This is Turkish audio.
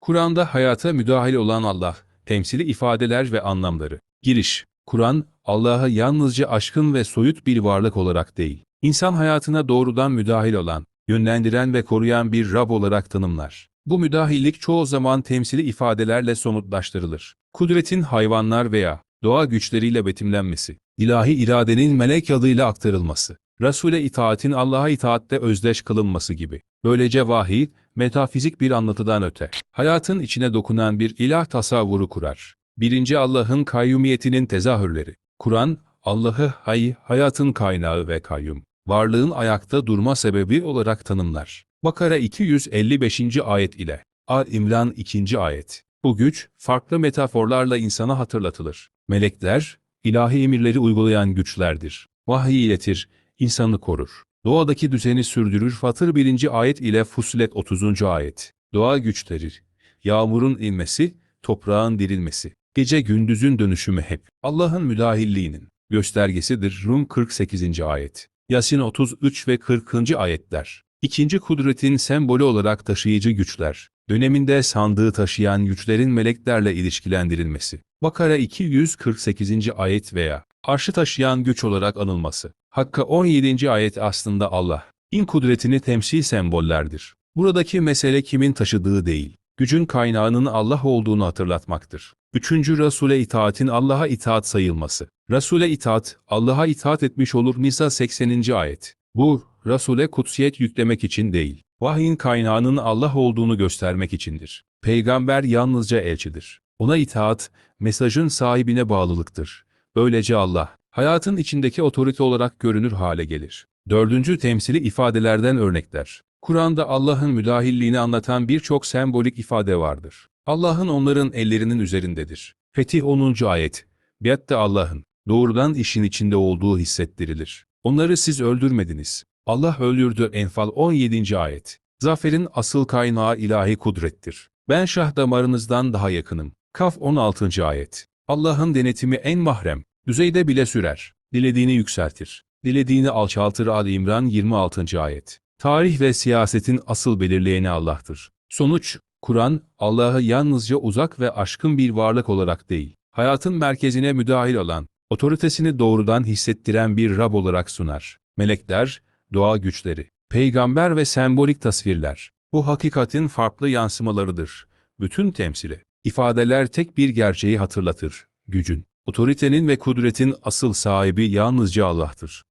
Kur'an'da hayata müdahil olan Allah, temsili ifadeler ve anlamları. Giriş Kur'an, Allah'ı yalnızca aşkın ve soyut bir varlık olarak değil, insan hayatına doğrudan müdahil olan, yönlendiren ve koruyan bir Rab olarak tanımlar. Bu müdahillik çoğu zaman temsili ifadelerle somutlaştırılır. Kudretin hayvanlar veya doğa güçleriyle betimlenmesi, ilahi iradenin melek adıyla aktarılması, Resul'e itaatin Allah'a itaatte özdeş kılınması gibi. Böylece vahiy, metafizik bir anlatıdan öte, hayatın içine dokunan bir ilah tasavvuru kurar. Birinci Allah'ın kayyumiyetinin tezahürleri. Kur'an, Allah'ı hay, hayatın kaynağı ve kayyum, varlığın ayakta durma sebebi olarak tanımlar. Bakara 255. ayet ile Al-İmran 2. ayet. Bu güç, farklı metaforlarla insana hatırlatılır. Melekler, ilahi emirleri uygulayan güçlerdir. Vahiy iletir, insanı korur. Doğadaki düzeni sürdürür Fatır 1. ayet ile Fussilet 30. ayet. Doğa güçleri, yağmurun inmesi, toprağın dirilmesi, gece gündüzün dönüşümü hep Allah'ın müdahilliğinin göstergesidir. Rum 48. ayet. Yasin 33 ve 40. ayetler. İkinci kudretin sembolü olarak taşıyıcı güçler, döneminde sandığı taşıyan güçlerin meleklerle ilişkilendirilmesi. Bakara 248. ayet veya arşı taşıyan güç olarak anılması. Hakka 17. ayet aslında Allah, in kudretini temsil sembollerdir. Buradaki mesele kimin taşıdığı değil, gücün kaynağının Allah olduğunu hatırlatmaktır. Üçüncü Resul'e itaatin Allah'a itaat sayılması. Resul'e itaat, Allah'a itaat etmiş olur Nisa 80. ayet. Bu, Resul'e kutsiyet yüklemek için değil, vahyin kaynağının Allah olduğunu göstermek içindir. Peygamber yalnızca elçidir. Ona itaat, mesajın sahibine bağlılıktır. Böylece Allah, hayatın içindeki otorite olarak görünür hale gelir. Dördüncü temsili ifadelerden örnekler. Kur'an'da Allah'ın müdahilliğini anlatan birçok sembolik ifade vardır. Allah'ın onların ellerinin üzerindedir. Fetih 10. ayet. Biat de Allah'ın, doğrudan işin içinde olduğu hissettirilir. Onları siz öldürmediniz. Allah öldürdü Enfal 17. ayet. Zaferin asıl kaynağı ilahi kudrettir. Ben şah damarınızdan daha yakınım. Kaf 16. ayet. Allah'ın denetimi en mahrem, düzeyde bile sürer. Dilediğini yükseltir. Dilediğini alçaltır Ali İmran 26. ayet. Tarih ve siyasetin asıl belirleyeni Allah'tır. Sonuç, Kur'an, Allah'ı yalnızca uzak ve aşkın bir varlık olarak değil, hayatın merkezine müdahil olan, otoritesini doğrudan hissettiren bir Rab olarak sunar. Melekler, doğa güçleri, peygamber ve sembolik tasvirler, bu hakikatin farklı yansımalarıdır. Bütün temsili, ifadeler tek bir gerçeği hatırlatır, gücün, otoritenin ve kudretin asıl sahibi yalnızca Allah'tır.